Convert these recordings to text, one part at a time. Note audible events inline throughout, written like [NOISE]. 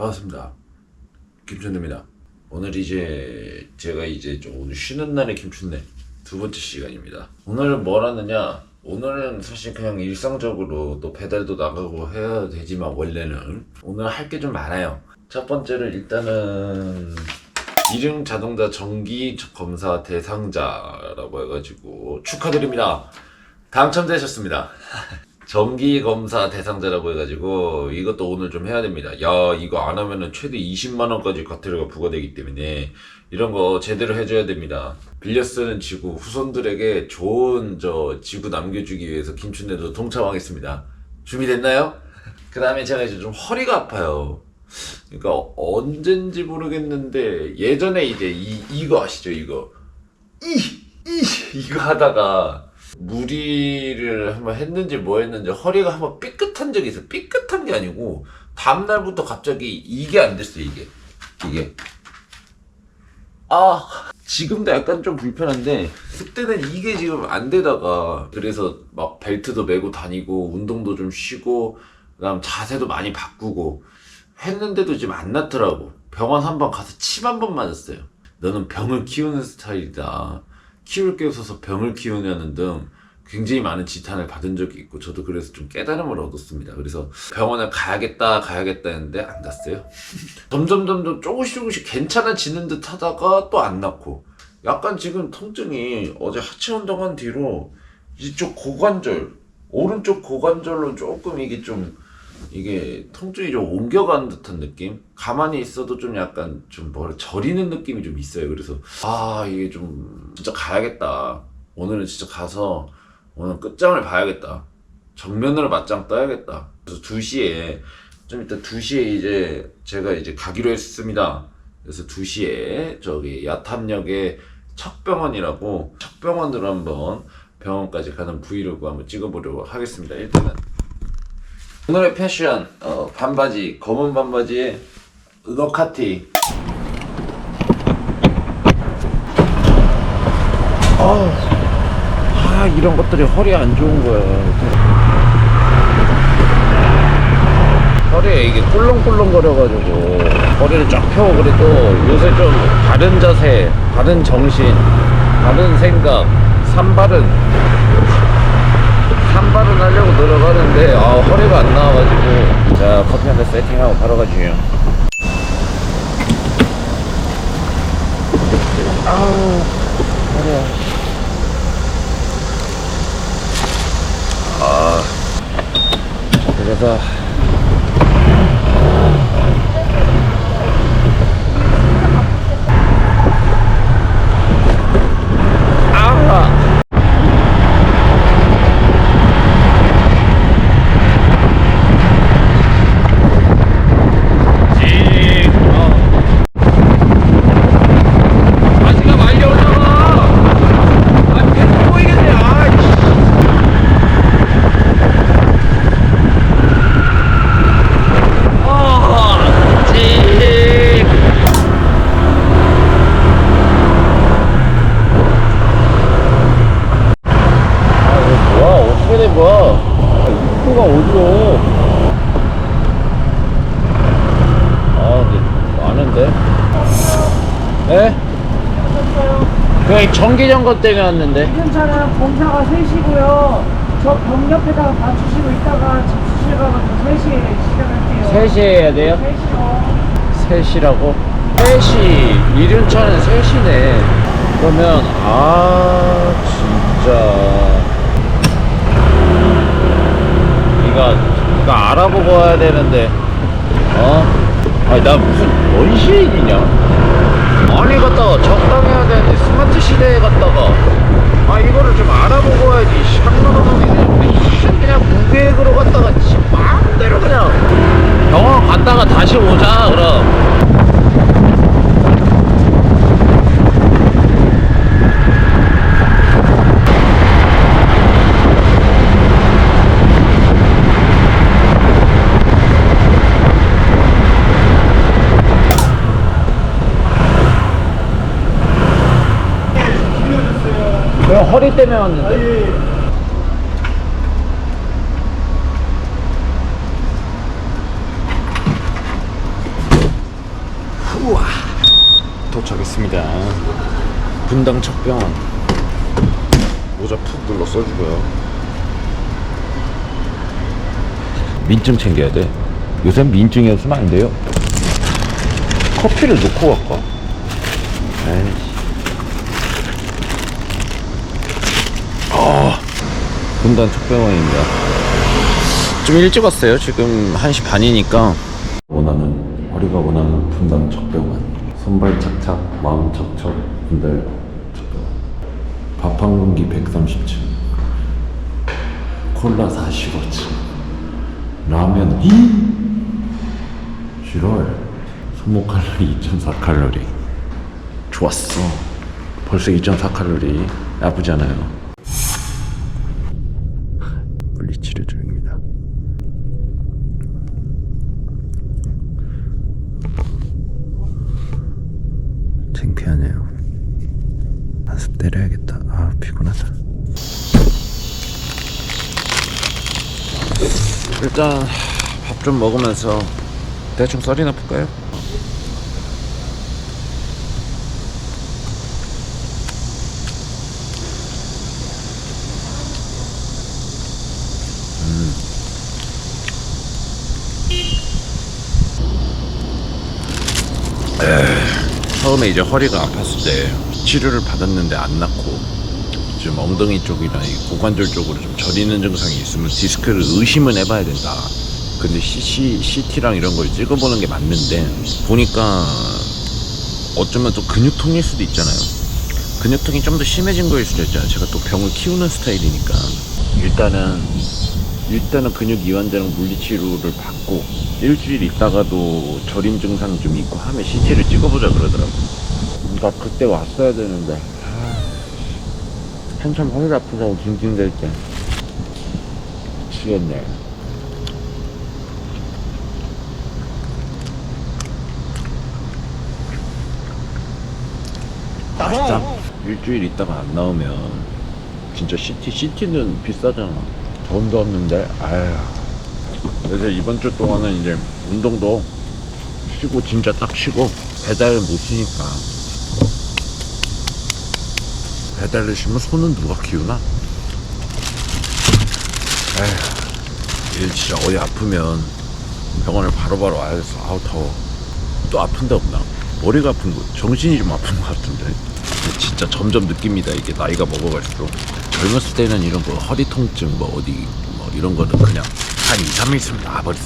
반갑습니다. 김춘대입니다. 오늘 이제 제가 이제 좀 오늘 쉬는 날의 김춘대 두 번째 시간입니다. 오늘은 뭘 하느냐? 오늘은 사실 그냥 일상적으로 또 배달도 나가고 해야 되지만 원래는 오늘 할 게 좀 많아요. 첫 번째는 일단은 이름 자동차 정기 검사 대상자라고 해가지고 축하드립니다. 당첨되셨습니다. [LAUGHS] 정기 검사 대상자라고 해가지고 이것도 오늘 좀 해야 됩니다. 야 이거 안 하면은 최대 20만 원까지 과태료가 부과되기 때문에 이런 거 제대로 해줘야 됩니다. 빌려 쓰는 지구 후손들에게 좋은 저 지구 남겨주기 위해서 김춘대도 동참하겠습니다. 준비됐나요? [LAUGHS] 그 다음에 제가 이제 좀 허리가 아파요. 그러니까 언젠지 모르겠는데 예전에 이제 이 이거 아시죠 이거 이 이 이거 하다가 무리를 한번 했는지 뭐 했는지 허리가 한번 삐끗한 적이 있어. 삐끗한 게 아니고 다음날부터 갑자기 이게 안 됐어 이게. 이게. 아 지금도 약간 좀 불편한데 그때는 이게 지금 안 되다가 그래서 막 벨트도 메고 다니고 운동도 좀 쉬고 그다음 자세도 많이 바꾸고 했는데도 지금 안 낫더라고. 병원 한 번 가서 침 한 번 맞았어요. 너는 병을 키우는 스타일이다 키울 게 없어서 병을 키우냐는 등 굉장히 많은 지탄을 받은 적이 있고 저도 그래서 좀 깨달음을 얻었습니다. 그래서 병원에 가야겠다 가야겠다 했는데 안 갔어요. [LAUGHS] 점점 점점 조금씩 조금씩 괜찮아지는 듯 하다가 또 안 낫고 약간 지금 통증이 어제 하체 운동한 뒤로 이쪽 고관절 오른쪽 고관절로 조금 이게 좀 이게 통증이 좀 옮겨가는 듯한 느낌? 가만히 있어도 좀 약간 좀 뭐라 저리는 느낌이 좀 있어요. 그래서 아 이게 좀 진짜 가야겠다. 오늘은 진짜 가서 오늘 끝장을 봐야겠다. 정면으로 맞짱 떠야겠다. 그래서 2시에 좀 이따 2시에 이제 제가 이제 가기로 했습니다. 그래서 2시에 저기 야탐역에 척병원이라고 척병원으로 한번 병원까지 가는 브이로그 한번 찍어보려고 하겠습니다. 일단은 오늘의 패션 어, 반바지 검은 반바지에 너카티. 아 이런 것들이 허리에 안 좋은 거야. 허리에 이게 꿀렁꿀렁 거려가지고 허리를 쫙 펴고 그래도 요새 좀 바른 자세 바른 정신 바른 생각 산바른 산발은 하려고 노력하는데 아 허리가 안 나와가지고. 자 커피 한 잔 세팅하고 바로 가지요 아우 허리야. 아. 그래서 아 지. 어. 바지가 많이 올라가. 아, 계속 보이겠네. 아이씨. 아, 지. 아, 이거 뭐야? 어떻게 된 거야? 아, 입구가 어디로? 아, 근데 많은데? 네? 그 점검 때문에 왔는데. 괜찮아요. 검사가 3시고요. 저 병 옆에다가 봐주시고 있다가 집수실 가면 3시에 시작할게요. 3시에 해야 돼요? 3시요. 3시라고? 3시, 이륜차는 3시네. 그러면, 아, 진짜. 이거, 이거 알아보고 와야 되는데, 어? 아니, 나 무슨 원시인이냐? 아니, 갔다가 적당히 해야 되는데, 스마트 시대에 갔다가, 아, 이거를 좀 알아보고 와야지. 그냥, 그냥 무계획으로 갔다가, 지 마음대로 그냥, 병원 갔다가 다시 오자, 그럼. 허리 때문에 왔는데. 도착했습니다. 분당 척병원. 모자 푹 눌러 써주고요. 민증 챙겨야 돼. 요새 민증이 없으면 안 돼요. 커피를 놓고 갈까? 에이 분당 척병원입니다. 좀 일찍 왔어요. 지금 1시 반이니까. 원하는, 허리가 원하는 분당 척병원. 손발 착착, 마음 척척, 분달 척병원. 밥한 공기 130층. 콜라 45층. 라면, 히! 싫어요. 소모 칼로리 2.4 칼로리. 좋았어. 벌써 2.4 칼로리. 나쁘지 않아요. 물리치료 중입니다. 창피하네요. 연습 때려야겠다. 아 피곤하다. 일단 밥 좀 먹으면서 대충 썰이나 풀까요? 처음에 이제 허리가 아팠을 때 치료를 받았는데 안 낫고 좀 엉덩이 쪽이나 이 고관절 쪽으로 좀 저리는 증상이 있으면 디스크를 의심은 해봐야 된다. 근데 CC, CT랑 이런 걸 찍어보는 게 맞는데 보니까 어쩌면 또 근육통일 수도 있잖아요. 근육통이 좀 더 심해진 거일 수도 있잖아요. 제가 또 병을 키우는 스타일이니까 일단은 일단은 근육 이완제랑 물리치료를 받고 일주일 있다가도 저림 증상이 좀 있고 하면 CT를 찍어보자 그러더라고. 그러니까 그때 왔어야 되는데 아, 한참 허리 아프다고 징징댈 때 미치겠네. 맛있다. 일주일 있다가 안 나오면 진짜 CT, CT는 비싸잖아. 돈도 없는데, 아휴. 그래서 이번 주 동안은 이제 운동도 쉬고, 진짜 딱 쉬고, 배달을 못 쉬니까. 배달을 쉬면 손은 누가 키우나? 에휴. 일 진짜 어디 아프면 병원을 바로바로 와야겠어. 아우, 더워. 또 아픈 데 없나? 머리가 아픈 거, 정신이 좀 아픈 것 같은데. 진짜 점점 느낍니다. 이게 나이가 먹어갈수록. 젊었을 때는 이런 거 허리 통증 뭐 어디 뭐 이런 거는 그냥 한 2, 3일 있으면 나아버렸어.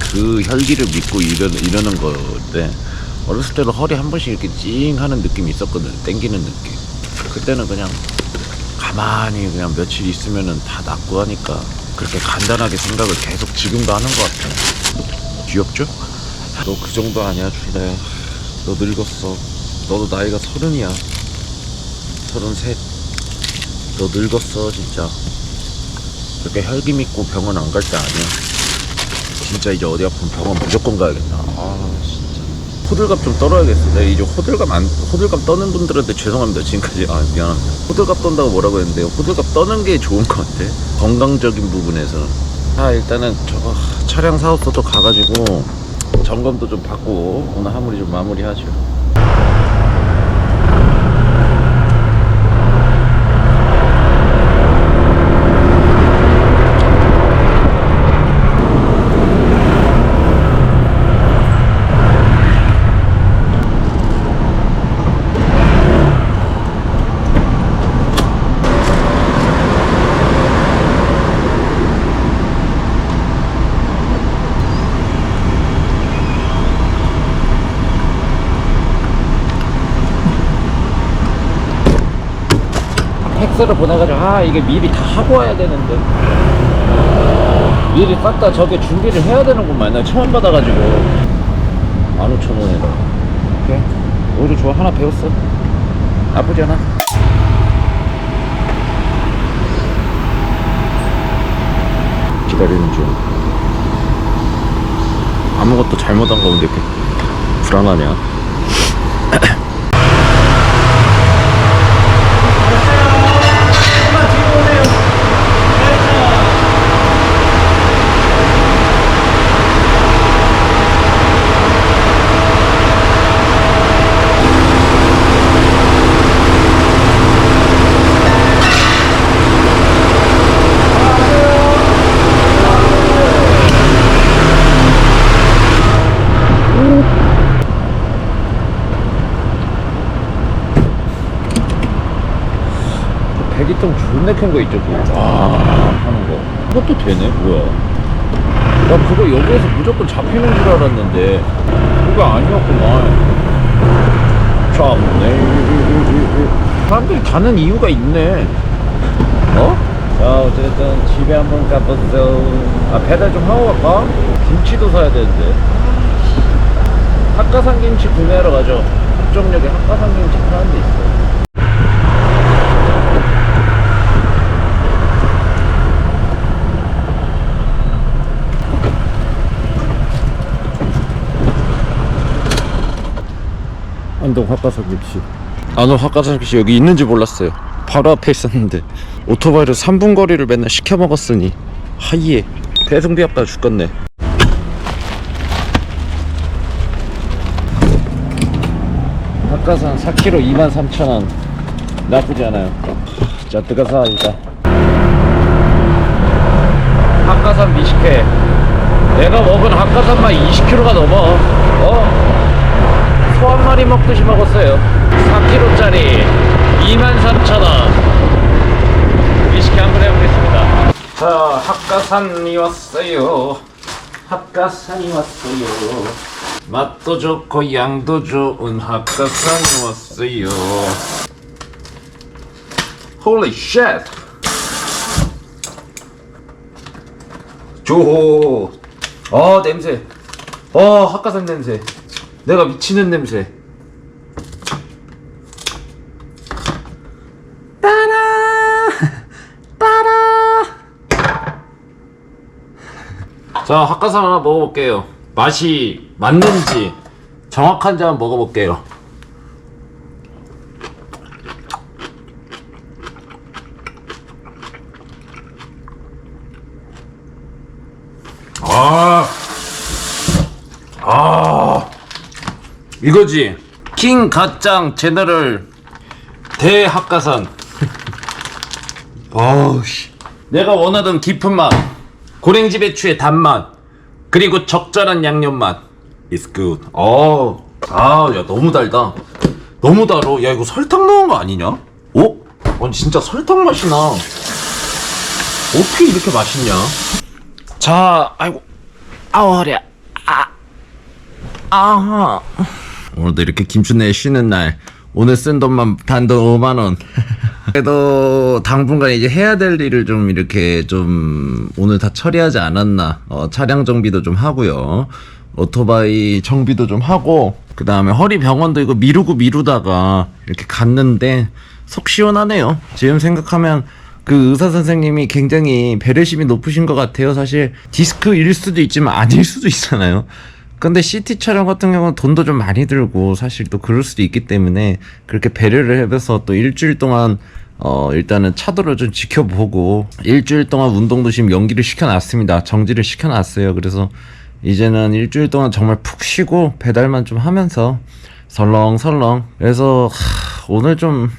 그 혈기를 믿고 이러, 이러는 건데 어렸을 때는 허리 한 번씩 이렇게 찡 하는 느낌이 있었거든. 땡기는 느낌. 그때는 그냥 가만히 그냥 며칠 있으면은 다 낫고 하니까 그렇게 간단하게 생각을 계속 지금도 하는 것 같아. 귀엽죠? 너 그 정도 아니야, 준다야. 너 늙었어. 너도 나이가 서른이야. 서른셋. 너 늙었어, 진짜. 그렇게 혈기 믿고 병원 안 갈 때 아니야. 진짜 이제 어디 아프면 병원 무조건 가야겠다. 아, 진짜. 호들갑 좀 떨어야겠어. 내가 이제 호들갑 안, 호들갑 떠는 분들한테 죄송합니다. 지금까지. 아, 미안합니다. 호들갑 떤다고 뭐라고 했는데, 호들갑 떠는 게 좋은 것 같아. 건강적인 부분에서는. 아, 일단은 저거 차량 사업소도 가가지고 점검도 좀 받고 오늘 하무리 좀 마무리하죠. 팩스를 보내가지고 아 이게 미리 다 하고 와야 되는데. 미리 싹 다 저게 준비를 해야 되는구만. 나 처음 받아가지고. 15,000원에 오케이. 오히려 좋아. 하나 배웠어. 나쁘지 않아. 기다리는 중. 아무것도 잘못한 거 근데 이렇게 불안하냐 배기통 존나 큰 거 있죠 그거. 와 하는 거. 그것도 되네 뭐야. 나 그거 여기에서 무조건 잡히는 줄 알았는데. 그거 아니었구만. 참네. 사람들이 가는 이유가 있네. 어? 자 어쨌든 집에 한번 가보세요. 아 배달 좀 하고 갈까? 김치도 사야 되는데. 학가산 김치 구매하러 가죠. 합정역에 학가산 김치 파는 데 있어 안동 학가사김치 안동 학가사김치 여기 있는지 몰랐어요. 바로 앞에 있었는데. 오토바이로 3분 거리를 맨날 시켜 먹었으니. 하이에. 배송비 아까 죽겠네 학가산 4kg 23,000원. 나쁘지 않아요. 자 뜨거사 일단 학가산 미식회 내가 먹은 학가산만 20kg가 넘어. 어? 소 한 마리 먹듯이 먹었어요. 4kg짜리 23,000원. 위스키 한번 해보겠습니다. 자 합가산이 왔어요. 합가산이 왔어요. 맛도 좋고 양도 좋은 합가산이 왔어요. Holy shit! 조. 어 냄새. 어 학가산 냄새. 내가 미치는 냄새. 따라 따라. 자 학가산 하나 먹어볼게요. 맛이 맞는지 정확한지 한번 먹어볼게요. 아, 아, 이거지. 킹 가짱 제너럴 대학가산. 아우씨. 내가 원하던 깊은 맛, 고랭지 배추의 단맛, 그리고 적절한 양념 맛. It's good. 어, 아, 야 너무 달다. 너무 달어. 야 이거 설탕 넣은 거 아니냐? 어? 아니 진짜 설탕 맛이 나. 어떻게 이렇게 맛있냐? 자, 아이고, 아우 허리야. 아, 아. 오늘도 이렇게 김춘애 쉬는 날. 오늘 쓴 돈만 단돈 5만 원. 그래도 당분간 이제 해야 될 일을 좀 이렇게 좀 오늘 다 처리하지 않았나. 어, 차량 정비도 좀 하고요. 오토바이 정비도 좀 하고 그 다음에 허리 병원도 이거 미루고 미루다가 이렇게 갔는데 속 시원하네요. 지금 생각하면 그 의사 선생님이 굉장히 배려심이 높으신 것 같아요. 사실 디스크일 수도 있지만 아닐 수도 있잖아요. 근데 CT 촬영 같은 경우는 돈도 좀 많이 들고 사실 또 그럴 수도 있기 때문에 그렇게 배려를 해서 또 일주일 동안 어 일단은 차도를 좀 지켜보고 일주일 동안 운동도 지금 연기를 시켜놨습니다. 정지를 시켜놨어요. 그래서 이제는 일주일 동안 정말 푹 쉬고 배달만 좀 하면서 설렁설렁 그래서 하, 오늘 좀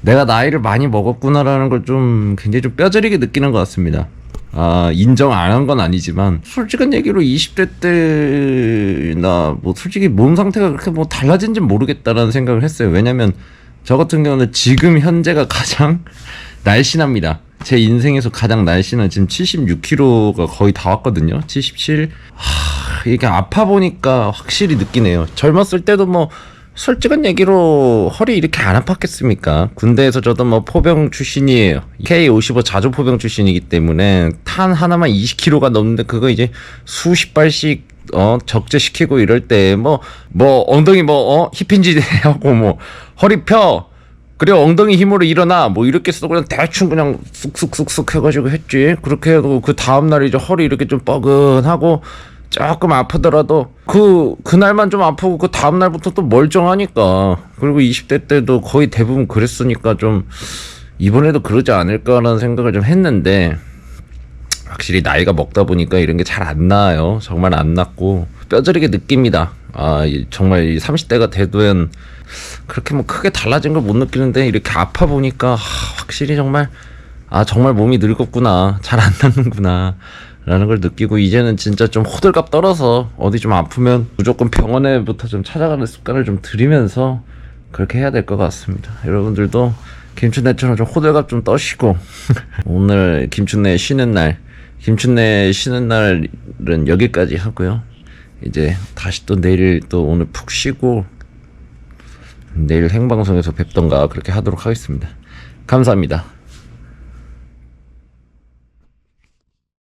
내가 나이를 많이 먹었구나라는 걸 좀 굉장히 좀 뼈저리게 느끼는 것 같습니다. 아, 인정 안 한 건 아니지만, 솔직한 얘기로 20대 때나, 뭐, 솔직히 몸 상태가 그렇게 뭐 달라진지 모르겠다라는 생각을 했어요. 왜냐면, 저 같은 경우는 지금 현재가 가장 [LAUGHS] 날씬합니다. 제 인생에서 가장 날씬한 지금 76kg가 거의 다 왔거든요. 77. 하, 이게 아파 보니까 확실히 느끼네요. 젊었을 때도 뭐, 솔직한 얘기로 허리 이렇게 안 아팠겠습니까? 군대에서 저도 뭐 포병 출신이에요. K55 자주 포병 출신이기 때문에 탄 하나만 20kg가 넘는데 그거 이제 수십 발씩 어 적재시키고 이럴 때 뭐뭐 엉덩이 뭐어 힙힌지 하고 뭐 허리 펴 그래 엉덩이 힘으로 일어나 뭐 이렇게 써서 그냥 대충 그냥 쑥쑥쑥쑥 해가지고 했지 그렇게 해도 그 다음날 이제 허리 이렇게 좀 뻐근하고 조금 아프더라도 그 그날만 좀 아프고 그 다음 날부터 또 멀쩡하니까 그리고 20대 때도 거의 대부분 그랬으니까 좀 이번에도 그러지 않을까라는 생각을 좀 했는데 확실히 나이가 먹다 보니까 이런 게 잘 안 나요. 정말 안 났고 뼈저리게 느낍니다. 아 이- 정말 이 30대가 되면 그렇게 뭐 크게 달라진 걸 못 느끼는데 이렇게 아파 보니까 하, 확실히 정말 아 정말 몸이 늙었구나 잘 안 낫는구나 라는 걸 느끼고 이제는 진짜 좀 호들갑 떨어서 어디 좀 아프면 무조건 병원에부터 좀 찾아가는 습관을 좀 들이면서 그렇게 해야 될 것 같습니다. 여러분들도 김춘래처럼 좀 호들갑 좀 떠시고 [LAUGHS] 오늘 김춘래 쉬는 날 김춘래 쉬는 날은 여기까지 하고요. 이제 다시 또 내일 또 오늘 푹 쉬고 내일 생방송에서 뵙던가 그렇게 하도록 하겠습니다. 감사합니다